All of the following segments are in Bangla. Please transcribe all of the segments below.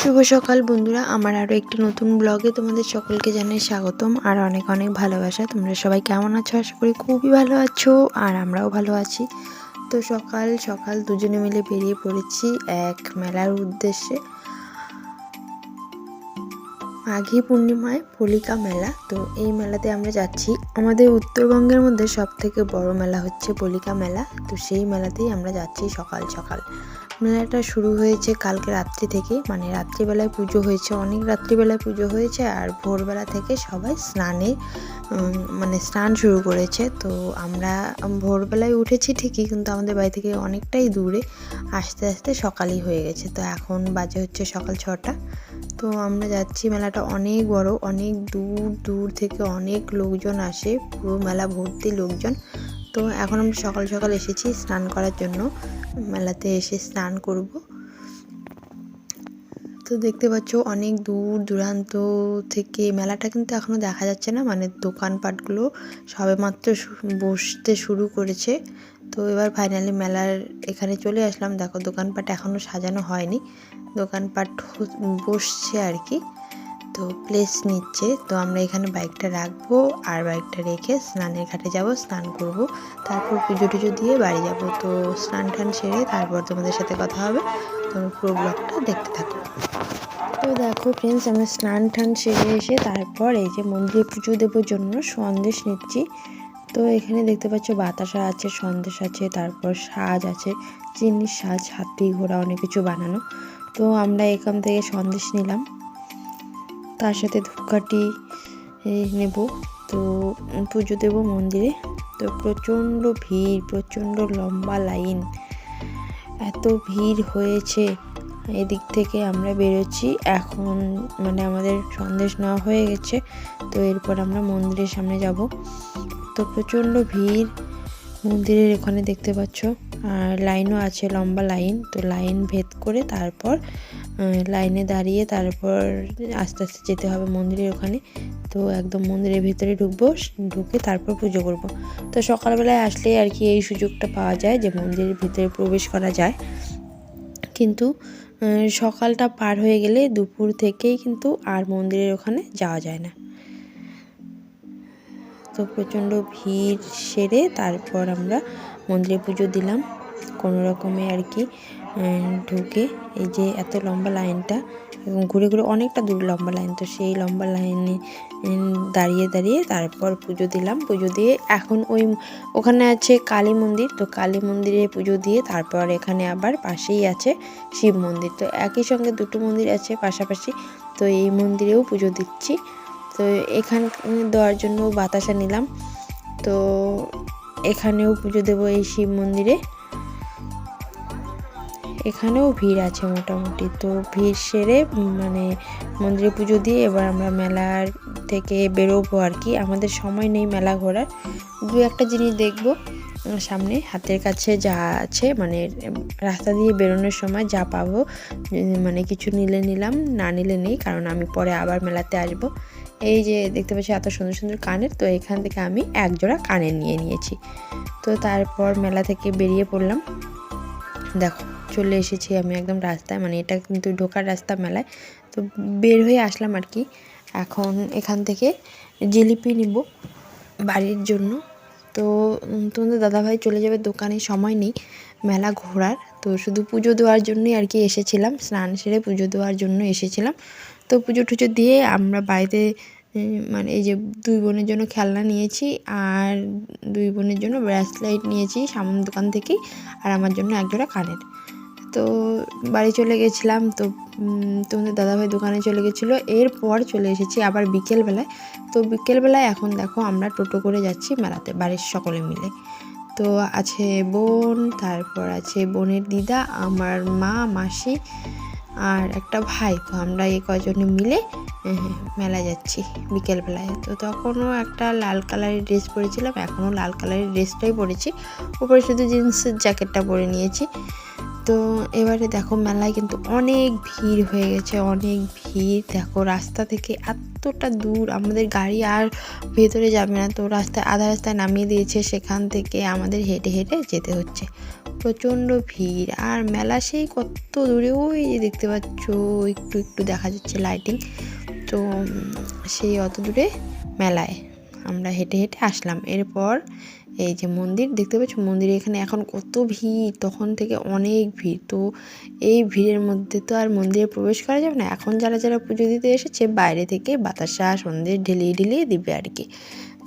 শুভ সকাল বন্ধুরা, আমার আরও একটি নতুন ব্লগে তোমাদের সকলকে জানাই স্বাগতম আর অনেক অনেক ভালোবাসা। তোমরা সবাই কেমন আছো? আশা করি খুবই ভালো আছো আর আমরাও ভালো আছি। তো সকাল সকাল দুজনে মিলে বেরিয়ে পড়েছি এক মেলার উদ্দেশ্যে। মাঘী পূর্ণিমায় পলিকা মেলা। তো এই মেলাতে আমরা যাচ্ছি। আমাদের উত্তরবঙ্গের মধ্যে সব থেকে বড় মেলা হচ্ছে পলিকা মেলা। তো সেই মেলাতেই আমরা যাচ্ছি সকাল সকাল। মেলাটা শুরু হয়েছে কালকে রাত্রি থেকে। মানে রাত্রিবেলায় পুজো হয়েছে, অনেক রাত্রিবেলায় পুজো হয়েছে আর ভোরবেলা থেকে সবাই স্নানে মানে স্নান শুরু করেছে। তো আমরা ভোরবেলায় উঠেছি ঠিকই, কিন্তু আমাদের বাড়ি থেকে অনেকটাই দূরে। আস্তে আস্তে সকালই হয়ে গেছে। তো এখন বাজে হচ্ছে সকাল ছটা। তো আমরা যাচ্ছি, মেলাটা অনেক বড়, অনেক দূর দূর থেকে অনেক লোকজন আসে, পুরো মেলা ভর্তি লোকজন। তো এখন আমরা সকাল সকাল এসেছি স্নান করার জন্য। মেলাতে এসে স্নান করব। তো দেখতে পাচ্ছ অনেক দূর দূরান্ত থেকে মেলাটা কিন্তু এখনও দেখা যাচ্ছে না মানে দোকানপাটগুলো সবেমাত্র শু- বসতে শুরু করেছে। তো এবার ফাইনালি মেলার এখানে চলে আসলাম। দেখো দোকানপাট এখনও সাজানো হয়নি। দোকানপাট বসছে আর কি। তো প্লেস নিচ্ছে। তো আমরা এখানে বাইকটা রাখব আর বাইকটা রেখে স্নানের ঘাটে যাব, স্নান করব। তারপর পুজো টুজো দিয়ে বাড়ি যাব। তো স্নান টান সেরে তারপর তোমাদের সাথে কথা হবে। তোমরা পুরো ব্লগটা দেখতে থাকো। তো দেখো ফ্রেন্ডস আমরা স্নান টান সেরে এসে তারপর এই যে মন্দিরে পুজো দেওয়ার জন্য সন্দেশ নিচ্ছি। তো এখানে দেখতে পাচ্ছ বাতাসা আছে, সন্দেশ আছে, তারপর সাজ আছে, চিনির সাজ, হাতি, ঘোড়া, অনেক কিছু বানানো। তো আমরা এখান থেকে সন্দেশ নিলাম। তার সাথে ধূপকাঠি নেব। তো পুজো দেব মন্দিরে। তো প্রচণ্ড ভিড়, প্রচণ্ড লম্বা লাইন। এত ভিড় হয়েছে। এদিক থেকে আমরা বেরোচ্ছি। এখন মানে আমাদের সন্দেশ নেওয়া হয়ে গেছে। তো এরপর আমরা মন্দিরের সামনে যাব। তো প্রচণ্ড ভিড়। মন্দিরের এখানে দেখতে পাচ্ছ। আর লাইনও আছে, লম্বা লাইন। তো লাইন ভেদ করে তারপর লাইনে দাঁড়িয়ে তারপর আস্তে আস্তে যেতে হবে মন্দিরের ওখানে। তো একদম মন্দিরের ভিতরে ঢুকবো, ঢুকে তারপর পুজো করব। তো সকালবেলায় আসলে আর কি এই সুযোগটা পাওয়া যায় যে মন্দিরের ভিতরে প্রবেশ করা যায়। কিন্তু সকালটা পার হয়ে গেলে দুপুর থেকেই কিন্তু আর মন্দিরের ওখানে যাওয়া যায় না। তো প্রচণ্ড ভিড় সেরে তারপর আমরা মন্দিরে পুজো দিলাম। কোনো রকমে আর কি ঢুকে এই যে এত লম্বা লাইনটা এবং ঘুরে ঘুরে অনেকটা দূর লম্বা লাইন। তো সেই লম্বা লাইনে দাঁড়িয়ে দাঁড়িয়ে তারপর পুজো দিলাম। পুজো দিয়ে এখন ওই ওখানে আছে কালী মন্দির। তো কালী মন্দিরে পুজো দিয়ে তারপর এখানে আবার পাশেই আছে শিব মন্দির। তো একই সঙ্গে দুটো মন্দির আছে পাশাপাশি। তো এই মন্দিরেও পুজো দিচ্ছি। তো এখান দেওয়ার জন্য বাতাসা নিলাম। তো এখানেও পুজো দেবো এই শিব মন্দিরে। এখানেও ভিড় আছে মোটামুটি। তো ভিড় সেরে মানে মন্দিরে পুজো দিয়ে এবার আমরা মেলার থেকে বেরোবো আর কি। আমাদের সময় নেই মেলা ঘোরার। দু একটা জিনিস দেখব। সামনে হাতের কাছে যা আছে মানে রাস্তা দিয়ে বেরোনোর সময় যা পাবো মানে কিছু নিলে নিলাম, না নিলে নেই, কারণ আমি পরে আবার মেলাতে আসব। এই যে দেখতে পাচ্ছি এত সুন্দর সুন্দর কানের, তো এখান থেকে আমি এক জোড়া কানের নিয়ে নিয়েছি। তো তারপর মেলা থেকে বেরিয়ে পড়লাম। দেখো, চলে এসেছি আমি একদম রাস্তায় মানে এটা কিন্তু ঢোকার রাস্তা মেলায়। তো বের হয়ে আসলাম আর কি। এখন এখান থেকে জিলিপি নিব বাড়ির জন্য। তো তোমাদের দাদাভাই চলে যাবে, দোকানে সময় নেই মেলা ঘোরার। তো শুধু পুজো দেওয়ার জন্যই আর কি এসেছিলাম, স্নান সেরে পুজো দেওয়ার জন্য এসেছিলাম। তো পুজো টুজো দিয়ে আমরা বাড়িতে মানে এই যে দুই বোনের জন্য খেলনা নিয়েছি আর দুই বোনের জন্য ব্রেসলাইট নিয়েছি সামনের দোকান থেকেই আর আমার জন্য একজোড়া কানের। তো বাড়ি চলে গেছিলাম তো তোমাদের দাদাভাই দোকানে চলে গেছিল। এরপর চলে এসেছি আবার বিকেলবেলায়। তো বিকেলবেলায় এখন দেখো আমরা টোটো করে যাচ্ছি মেলাতে বাড়ির সকলে মিলে। তো আছে বোন, তারপর আছে বোনের দিদা, আমার মা, মাসি আর একটা ভাই তো আমরা এই কজনে মিলে আহ, মেলা যাচ্ছি বিকেলবেলায়। তো তখনও একটা লাল কালারের ড্রেস পরেছিলাম এখনও লাল কালারের ড্রেসটাই পরেছি। উপরে শুধু জিন্সের জ্যাকেটটা পরে নিয়েছি। তো এবারে দেখো মেলায় কিন্তু অনেক ভিড় হয়ে গেছে অনেক ভিড়। দেখো রাস্তা থেকে এতটা দূর আমাদের গাড়ি আর ভেতরে যাবে না। তো রাস্তায় আধা রাস্তায় নামিয়ে দিয়েছে সেখান থেকে আমাদের হেঁটে হেঁটে যেতে হচ্ছে। প্রচণ্ড ভিড়। আর মেলা সেই কত দূরে? ওই যে দেখতে পাচ্ছ, একটু একটু দেখা যাচ্ছে লাইটিং তো সেই অত দূরে মেলায় আমরা হেঁটে হেঁটে আসলাম। এরপর এই যে মন্দির, দেখতে পাচ্ছ মন্দিরে এখানে এখন কত ভিড়, তখন থেকে অনেক ভিড়। তো এই ভিড়ের মধ্যে তো আর মন্দিরে প্রবেশ করা যাবে না। এখন যারা যারা পুজো দিতে এসেছে, বাইরে থেকে বাতাসা, সন্দেশ ঢেলিয়ে ঢেলিয়ে দিবে আর কি।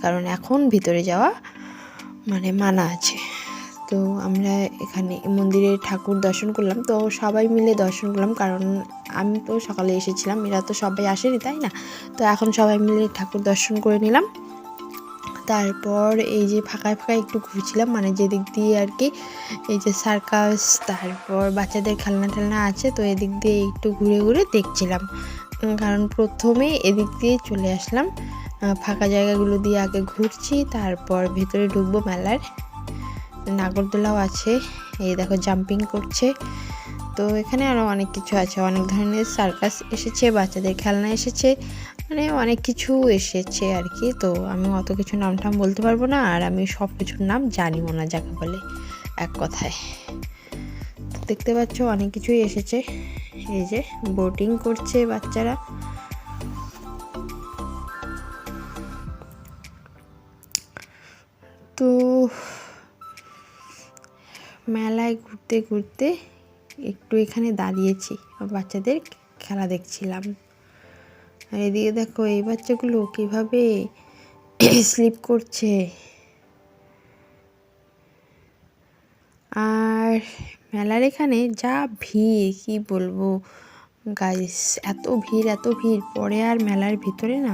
কারণ এখন ভিতরে যাওয়া মানে মানা আছে। তো আমরা এখানে মন্দিরে ঠাকুর দর্শন করলাম। তো সবাই মিলে দর্শন করলাম, কারণ আমি তো সকালে এসেছিলাম, এরা তো সবাই আসেনি, তাই না? তো এখন সবাই মিলে ঠাকুর দর্শন করে নিলাম। তারপর এই যে ফাঁকায় ফাঁকায় একটু ঘুরছিলাম মানে যেদিক দিয়ে আর কি, এই যে সার্কাস তারপর বাচ্চাদের খেলনা টেলনা আছে, তো এদিক দিয়ে একটু ঘুরে ঘুরে দেখছিলাম। কারণ প্রথমে এদিক দিয়ে চলে আসলাম। ফাঁকা জায়গাগুলো দিয়ে আগে ঘুরছি, তারপর ভেতরে ঢুকবো মেলার। নাগরদোলাও আছে। এই দেখো জাম্পিং করছে। তো এখানে আরও অনেক কিছু আছে। অনেক ধরনের সার্কাস এসেছে, বাচ্চাদের খেলনা এসেছে। মানে অনেক কিছু এসেছে আর কি তো আমি অত কিছু নাম টাম বলতে পারব না। আর আমি সব কিছুর নাম জানিও না যাকে বলে এক কথায়। দেখতে পাচ্ছ অনেক কিছুই এসেছে। এই যে বোটিং করছে বাচ্চারা। মেলায় ঘুরতে ঘুরতে একটু এখানে দাঁড়িয়েছি। বাচ্চাদের খেলা দেখছিলাম। আর এদিকে দেখো, এই বাচ্চাগুলো কীভাবে স্লিপ করছে। আর মেলার এখানে যা ভিড়, কি বলব? গাইস এত ভিড় এত ভিড়। পরে আর মেলার ভিতরে না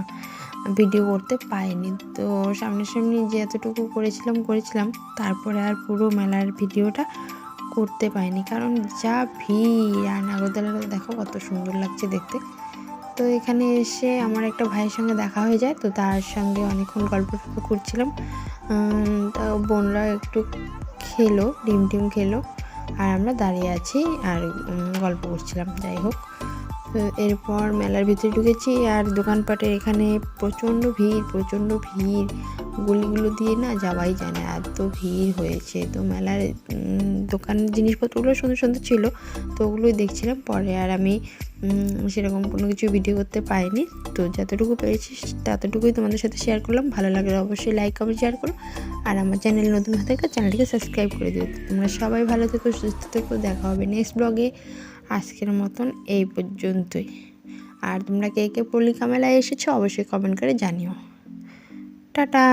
ভিডিও করতে পাইনি তো সামনাসামনি যে এতটুকু করেছিলাম করেছিলাম। তারপরে আর পুরো মেলার ভিডিওটা করতে পাইনি কারণ যা ভিড়, আর নাগরদোলাটা দেখো কত সুন্দর লাগছে দেখতে। তো এখানে এসে আমার একটা ভাইয়ের সঙ্গে দেখা হয়ে যায়। তো তার সঙ্গে অনেকক্ষণ গল্প করছিলাম। তো বোনরা একটু খেলো, ডিম টিম খেলো। আর আমরা দাঁড়িয়ে আছি আর গল্প করছিলাম। যাই হোক। এরপর মেলার ভিতরে ঢুকেছি আর দোকানপাটের এখানে প্রচণ্ড ভিড় প্রচণ্ড ভিড়। গলিগুলো দিয়ে না যাওয়াই যায় না এত ভিড় হয়েছে। তো মেলার উম, দোকানের জিনিসপত্রগুলো সুন্দর সুন্দর ছিল তো ওগুলোই দেখছিলাম। পরে আর আমি সেরকম কোনো কিছু ভিডিও করতে পারিনি। তো যতটুকু পেরেছি ততটুকুই তোমাদের সাথে শেয়ার করলাম। ভালো লাগলে অবশ্যই লাইক কমেন্ট শেয়ার করো। আর আমার চ্যানেল নতুন হতে গেলে চ্যানেলটিকে সাবস্ক্রাইব করে দিও। তোমরা সবাই ভালো থেকো সুস্থ থেকো। দেখা হবে নেক্সট ব্লগে আজকের মতন এই পর্যন্তই। আর তোমরা কে কে পল্লিকা মেলায় এসেছ, অবশ্যই কমেন্ট করে জানিও। টাটা!